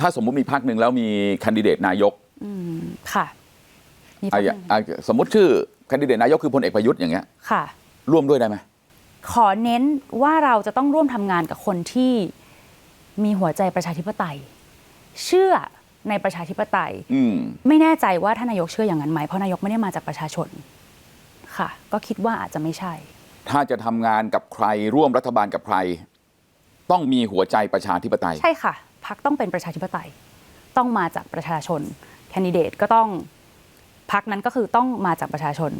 ถ้าสมมุติมีพักหนึ่งแล้วมีแคนดิเดตนายกอืมค่ะมีอะพักอย่าหนึ่งอะสมมติชื่อแคนดิเดตนายกคือพลเอกประยุทธ์อย่างเงี้ยค่ะ ร่วมด้วยได้ไหมขอเน้นว่าเราจะต้องร่วมทำงานกับคนที่มีหัวใจประชาธิปไตย เชื่อในประชาธิปไตยอืมไม่แน่ใจว่าท่านนายกเชื่ออย่างนั้นไหมเพราะนายกไม่ได้มาจากประชาชน ค่ะ ก็คิดว่าอาจจะไม่ใช่ ถ้าจะทำงานกับใครร่วมรัฐบาลกับใคร ต้องมีหัวใจประชาธิปไตย ใช่ค่ะ พักต้องเป็นประชาธิปไตย ต้องมาจากประชาชน แคนดิเดตก็ต้องพักนั้นก็คือต้องมาจากประชาชน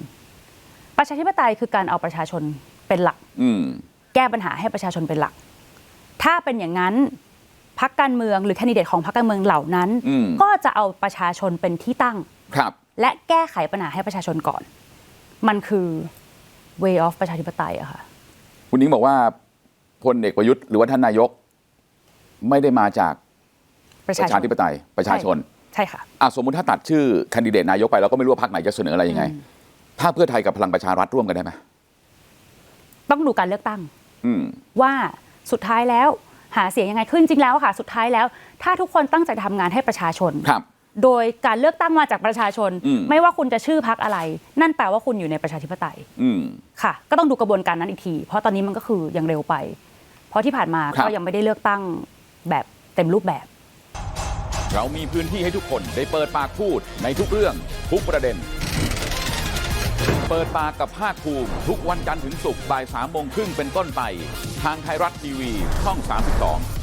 ประชาธิปไตยคือการเอาประชาชนเป็นหลักอืมแก้ปัญหาให้ประชาชนเป็นหลัก ถ้าเป็นอย่างนั้นพักการเมืองหรือแคนดิเดตของพักการเมืองเหล่านั้นอืมก็จะเอาประชาชนเป็นที่ตั้งครับ และแก้ไขปัญหาให้ประชาชนก่อน มันคือ way of ประชาธิปไตยอะค่ะคุณนิ้งบอกว่าพลเอกประยุทธ์หรือว่าท่านนายก ไม่ได้มาจาก ประปชาระชชานธิปไตยประชาชนใช่ค่ะอะสมมุติถ้าตัดชื่อแคนดิเดตนายกไปเราก็ไม่รู้ว่าพรรคไหนจะเสนออะไรยังไง ถ้าเพื่อไทยกับพลังประชารัฐร่วมกันได้ไหมต้องดูการเลือกตั้งอืมว่าสุดท้ายแล้วหาเสียงยังไงขึ้นจริงแล้วอะค่ะ สุดท้ายแล้ว ถ้าทุกคนตั้งใจทำงานให้ประชาชนครับ โดยการเลือกตั้งมาจากประชาชนอืมไม่ว่าคุณจะชื่อพักอะไร นั่นแปลว่าคุณอยู่ในประชาธิปไตยอืมค่ะ ก็ต้องดูกระบวนการนั้นอีกที เพราะตอนนี้มันก็คือยังเร็วไป เพราะที่ผ่านมาครับก็ยังไม่ได้เลือกตั้งแบบเต็มรูปแบบ เรามีพื้นที่ให้ทุกคนได้เปิดปากพูดในทุกเรื่องทุกประเด็น เปิดปากกับภาคภูมิทุกวันจันทร์ถึงศุกร์บ่ายสามโมงครึ่งเป็นต้นไป ทางไทยรัฐทีวีช่อง 32